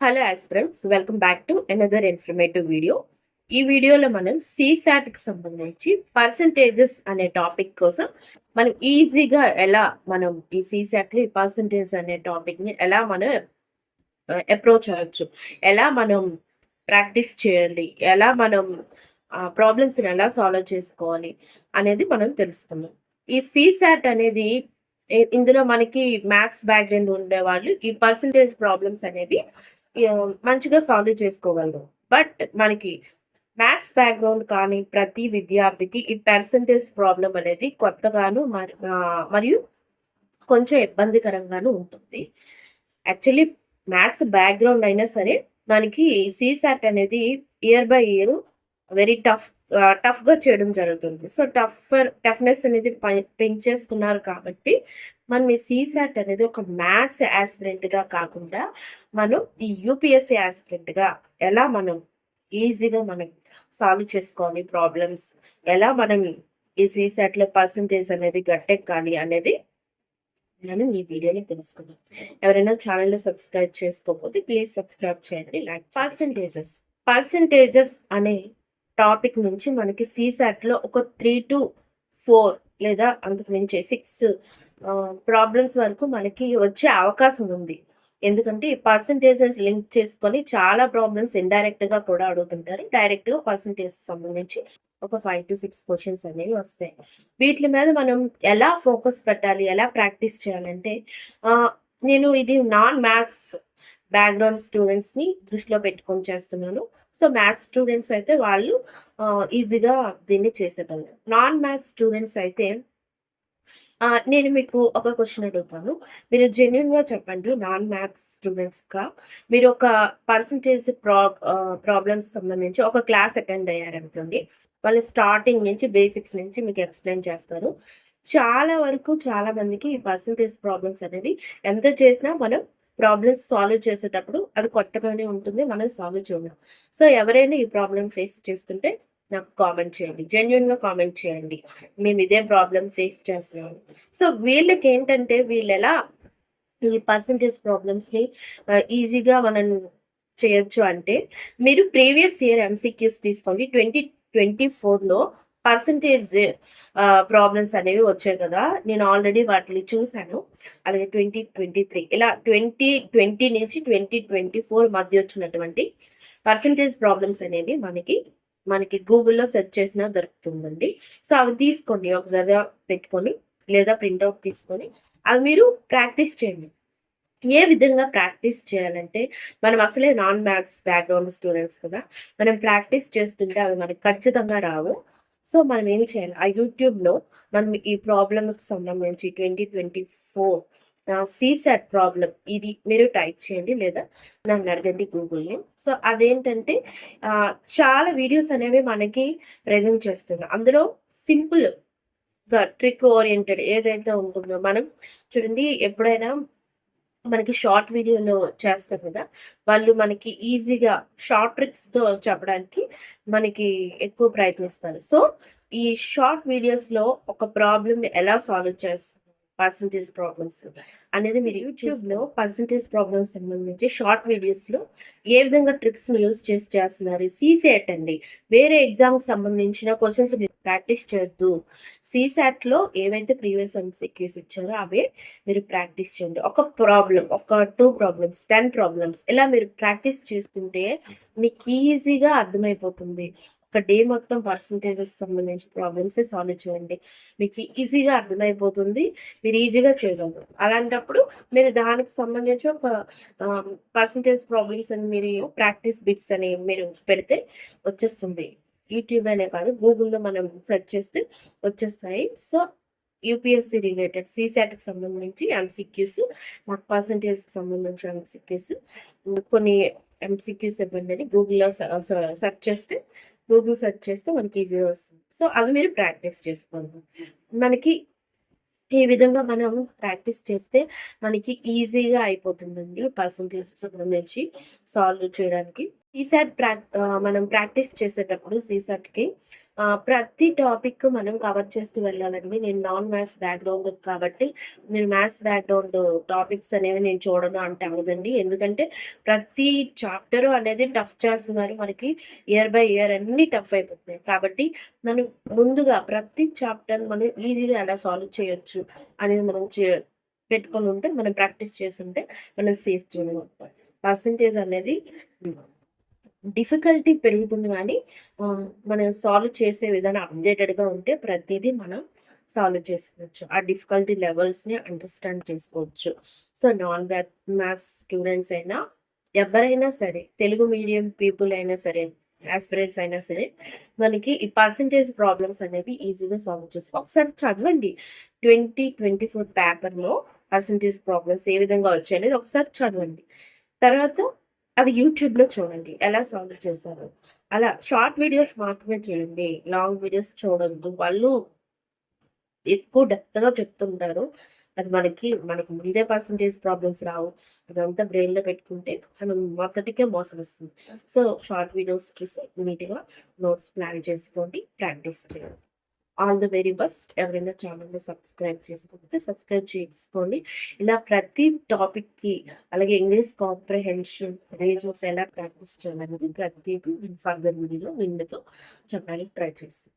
Hello aspirants welcome back to another informative video ఈ వీడియోలో మనం కి సంబంధించి పర్సంటేజెస్ అనే టాపిక్ కోసం మనం ఈజీగా ఎలా మనం ఈ సీసాట్లో ఈ పర్సంటేజ్ అనే టాపిక్ని ఎలా మనం అప్రోచ్ అవ్వచ్చు. ఎలా మనం ప్రాక్టీస్ చేయాలి? ఎలా మనం ప్రాబ్లమ్స్ని ఎలా సాల్వ్ చేసుకోవాలి? అనేది మనం తెలుసుకుందాం. ఈ సీసాట్ అనేది ఇందులో మనకి మ్యాథ్స్ బ్యాక్గ్రౌండ్ ఉండేవాళ్ళు ఈ పర్సంటేజ్ ప్రాబ్లమ్స్ అనేవి మంచిగా సాల్వ్ చేసుకోగలరు. బట్ మనకి మ్యాథ్స్ బ్యాక్గ్రౌండ్ కానీ ప్రతి విద్యార్థికి ఈ పర్సంటేజ్ ప్రాబ్లం అనేది కొత్తగాను మరి మరియు కొంచెం ఇబ్బందికరంగాను ఉంటుంది. యాక్చువల్లీ మ్యాథ్స్ బ్యాక్గ్రౌండ్ అయినా సరే మనకి సీసాట్ అనేది year by year very tough టఫ్గా చేయడం జరుగుతుంది. సో టఫ్ టఫ్నెస్ అనేది పెంచేస్తున్నారు కాబట్టి మనం ఈ సీసాట్ అనేది ఒక మ్యాథ్స్ యాస్పిరెంట్గా కాకుండా మనం ఈ యూపీఎస్సీ యాస్పిరెంట్గా ఎలా మనం ఈజీగా మనం సాల్వ్ చేసుకోవాలి ప్రాబ్లమ్స్ ఎలా మనం ఈ సీసాట్లో పర్సంటేజ్ అనేది గట్టెక్కాలి అనేది నేను ఈ వీడియోని తెలుసుకున్నాను ఎవరైనా ఛానల్ సబ్స్క్రైబ్ చేసుకోకపోతే ప్లీజ్ సబ్స్క్రైబ్ చేయండి లైక్ పర్సంటేజెస్. పర్సంటేజెస్ అనే టాపిక్ నుంచి మనకి సీసాట్లో ఒక త్రీ టు ఫోర్ లేదా అంతకు మించి సిక్స్ ప్రాబ్లమ్స్ వరకు మనకి వచ్చే అవకాశం ఉంది. ఎందుకంటే ఈ పర్సంటేజ్ లింక్ చేసుకొని చాలా ప్రాబ్లమ్స్ ఇండైరెక్ట్గా కూడా అడుగుతుంటారు. డైరెక్ట్గా పర్సంటేజ్ సంబంధించి ఒక ఫైవ్ టు సిక్స్ క్వశ్చన్స్ అనేవి వస్తాయి. వీటి మీద మనం ఎలా ఫోకస్ పెట్టాలి? ఎలా ప్రాక్టీస్ చేయాలంటే నేను ఇది నాన్ మ్యాథ్స్ బ్యాక్గ్రౌండ్ స్టూడెంట్స్ని దృష్టిలో పెట్టుకొని చేస్తున్నాను. సో మ్యాథ్స్ స్టూడెంట్స్ అయితే వాళ్ళు ఈజీగా దీన్ని చేసేగలరు నాన్ మ్యాథ్స్ స్టూడెంట్స్ అయితే నేను మీకు ఒక క్వశ్చన్ అడుగుతాను. మీరు జెన్యున్గా చెప్పండి నాన్ మ్యాథ్స్ స్టూడెంట్స్గా మీరు ఒక పర్సంటేజ్ ప్రా ప్రాబ్లమ్స్ సంబంధించి ఒక క్లాస్ అటెండ్ అయ్యారనుకోండి వాళ్ళు స్టార్టింగ్ నుంచి బేసిక్స్ నుంచి మీకు ఎక్స్ప్లెయిన్ చేస్తారు. చాలా వరకు చాలా మందికి ఈ పర్సంటేజ్ ప్రాబ్లమ్స్ అనేవి ఎంత చేసినా మనం ప్రాబ్లమ్స్ సాల్వ్ చేసేటప్పుడు అది కొత్తగానే ఉంటుంది మనం సాల్వ్ చేయడం సో ఎవరైనా ఈ ప్రాబ్లం ఫేస్ చేస్తుంటే నాకు కామెంట్ చేయండి. జెన్యున్గా కామెంట్ చేయండి. మేము ఇదే ప్రాబ్లం ఫేస్ చేస్తున్నాము సో వీళ్ళకి ఏంటంటే వీళ్ళు ఎలా ఈ పర్సంటేజ్ ప్రాబ్లమ్స్ని ఈజీగా మనం చేయొచ్చు అంటే మీరు ప్రీవియస్ ఇయర్ ఎంసీక్యూస్ తీసుకోండి. ట్వంటీ ట్వంటీ ఫోర్లో పర్సంటేజ్ ప్రాబ్లమ్స్ అనేవి వచ్చాయి కదా. నేను ఆల్రెడీ వాటిని చూశాను. అలాగే ట్వంటీ ట్వంటీ త్రీ ఇలా ట్వంటీ ట్వంటీ నుంచి ట్వంటీ ట్వంటీ ఫోర్ మధ్య వచ్చినటువంటి పర్సంటేజ్ ప్రాబ్లమ్స్ అనేవి మనకి మనకి గూగుల్లో సెర్చ్ చేసినా దొరుకుతుందండి. సో అవి తీసుకోండి. ఒక దగ్గర పెట్టుకొని లేదా ప్రింట్అవుట్ తీసుకొని అవి మీరు ప్రాక్టీస్ చేయండి. ఏ విధంగా ప్రాక్టీస్ చేయాలంటే మనం అసలే నాన్ మ్యాథ్స్ బ్యాక్గ్రౌండ్ స్టూడెంట్స్ కదా. మనం ప్రాక్టీస్ చేస్తుంటే అవి మనకి ఖచ్చితంగా రావు. సో మనం ఏం చేయాలి? ఆ యూట్యూబ్లో మనం ఈ ప్రాబ్లమ్కి సంబంధించి twenty twenty four CSAT problem ఇది మీరు టైప్ చేయండి లేదా నన్ను అడగండి గూగుల్ని. సో అదేంటంటే చాలా వీడియోస్ అనేవి మనకి ప్రజెంట్ చేస్తున్నాం అందులో సింపుల్గా ట్రిక్ ఓరియంటెడ్ ఏదైతే ఉంటుందో మనం చూడండి ఎప్పుడైనా మనకి షార్ట్ వీడియోలో చేస్తారు కదా వాళ్ళు మనకి ఈజీగా షార్ట్ ట్రిక్స్తో చెప్పడానికి మనకి ఎక్కువ ప్రయత్నిస్తారు. సో ఈ షార్ట్ వీడియోస్లో ఒక ప్రాబ్లమ్ని ఎలా సాల్వ్ చేస్తారు పర్సంటేజ్ ప్రాబ్లమ్స్ అనేది మీరు యూట్యూబ్లో పర్సంటేజ్ ప్రాబ్లమ్స్ సంబంధించి షార్ట్ వీడియోస్లో ఏ విధంగా ట్రిక్స్ని యూస్ చేసి చేస్తున్నారు? సీసెట్ అండి. వేరే ఎగ్జామ్కి సంబంధించిన క్వశ్చన్స్ మీరు ప్రాక్టీస్ చేయొద్దు. సీసాట్లో ఏవైతే ప్రీవియస్ ఎంసీక్యూస్ ఇచ్చారో అవే మీరు ప్రాక్టీస్ చేయండి. ఒక ప్రాబ్లం ఒక టూ ప్రాబ్లమ్స్ టెన్ ప్రాబ్లమ్స్ ఇలా మీరు ప్రాక్టీస్ చేస్తుంటే మీకు ఈజీగా అర్థమైపోతుంది. ఒక డే మొత్తం పర్సంటేజెస్ సంబంధించి ప్రాబ్లమ్స్ సాల్వ్ చేయండి. మీకు ఈజీగా అర్థమైపోతుంది. మీరు ఈజీగా చేయగలరు. అలాంటప్పుడు మీరు దానికి సంబంధించి ఒక పర్సంటేజ్ ప్రాబ్లమ్స్ అని మీరు ప్రాక్టీస్ బిట్స్ అని మీరు పెడితే వచ్చేస్తుంది. యూట్యూబ్ అనే కాదు గూగుల్లో మనం సెర్చ్ చేస్తే వచ్చేస్తాయి. సో యూపీఎస్సీ రిలేటెడ్ సీసాట్కి సంబంధించి ఎంసీక్యూస్ మాకు పర్సంటేజ్కి సంబంధించి ఎంసీక్యూస్ కొన్ని ఎంసీక్యూస్ ఇవ్వండి గూగుల్లో సెర్చ్ చేస్తే గూగుల్ సెర్చ్ చేస్తే మనకి ఈజీగా వస్తుంది. సో అవి మీరు ప్రాక్టీస్ చేసుకోండి. మనకి ఈ విధంగా మనం ప్రాక్టీస్ చేస్తే మనకి ఈజీగా అయిపోతుందండి. పర్సంటేజ్ సంబంధించి సాల్వ్ చేయడానికి. సీసాట్ ప్రాక్ మనం ప్రాక్టీస్ చేసేటప్పుడు సీసాట్‌కి ప్రతి టాపిక్ మనం కవర్ చేస్తూ వెళ్ళాలండి. నేను నాన్ మ్యాథ్స్ బ్యాక్‌గ్రౌండ్ కాబట్టి నేను మ్యాథ్స్ బ్యాక్‌గ్రౌండ్ టాపిక్స్ అనేవి నేను చూడను అంటే అవ్వదండి. ఎందుకంటే ప్రతి చాప్టర్ అనేది టఫ్ చేస్తున్నారు. మనకి ఇయర్ బై ఇయర్ అన్ని టఫ్ అయిపోతున్నాయి. కాబట్టి మనం ముందుగా ప్రతి చాప్టర్ మనం ఈజీగా ఎలా సాల్వ్ చేయొచ్చు అనేది మనం పెట్టుకొని ఉంటే మనం ప్రాక్టీస్ చేస్తుంటే మనం సేఫ్ జోన్‌లో పర్సంటేజ్ పర్సెంటేజ్ అనేది డిఫికల్టీ పెరుగుతుంది కానీ మనం సాల్వ్ చేసే విధానం అప్‌డేటెడ్‌గా ఉంటే ప్రతిదీ మనం సాల్వ్ చేసుకోవచ్చు. ఆ డిఫికల్టీ లెవెల్స్‌ని అండర్‌స్టాండ్ చేసుకోవచ్చు. So, non math maths students అయినా, ఎవరైనా సరే, తెలుగు మీడియం పీపుల్ అయినా సరే, ఆస్పిరెంట్స్ అయినా సరే, మనకి ఈ పర్సెంటేజ్ ప్రాబ్లమ్స్ అనేవి ఈజీగా సాల్వ్ చేసుకో ఒకసారి చదవండి. 2024 పేపర్‌లో పర్సంటేజ్ ప్రాబ్లమ్స్ ఏ విధంగా వచ్చాయనేది ఒకసారి చదవండి. తర్వాత అది యూట్యూబ్‌లో చూడండి. ఎలా సాల్వ్ చేశారు అలా షార్ట్ వీడియోస్ మాత్రమే చూడండి. లాంగ్ వీడియోస్ చూడొద్దు. వాళ్ళు ఎక్కువ డెప్త్‌గా చెప్తుంటారు. అది మనకి మనకు ముందే పర్సెంటేజ్ ప్రాబ్లమ్స్ రావు. అదంతా బ్రెయిన్‌లో పెట్టుకుంటే మనం మొదటికే మోసమొస్తుంది. సో, షార్ట్ వీడియోస్ చూసి నీట్‌గా నోట్స్ ప్లాన్ చేసుకోండి. ప్రాక్టీస్ చేయండి. All the very best. ఎవరైనా ఛానల్ని సబ్స్క్రైబ్ చేసుకోకపోతే సబ్స్క్రైబ్ చేసుకోండి. ఇలా ప్రతి టాపిక్‌కి అలాగే ఇంగ్లీష్ కాంప్రహెన్షన్ రీజన్స్ ఎలా ప్రాక్టీస్ చేయాలనేది ప్రతి ఫర్దర్ వీడియోలో మీ చెప్పడానికి ట్రై చేస్తాను.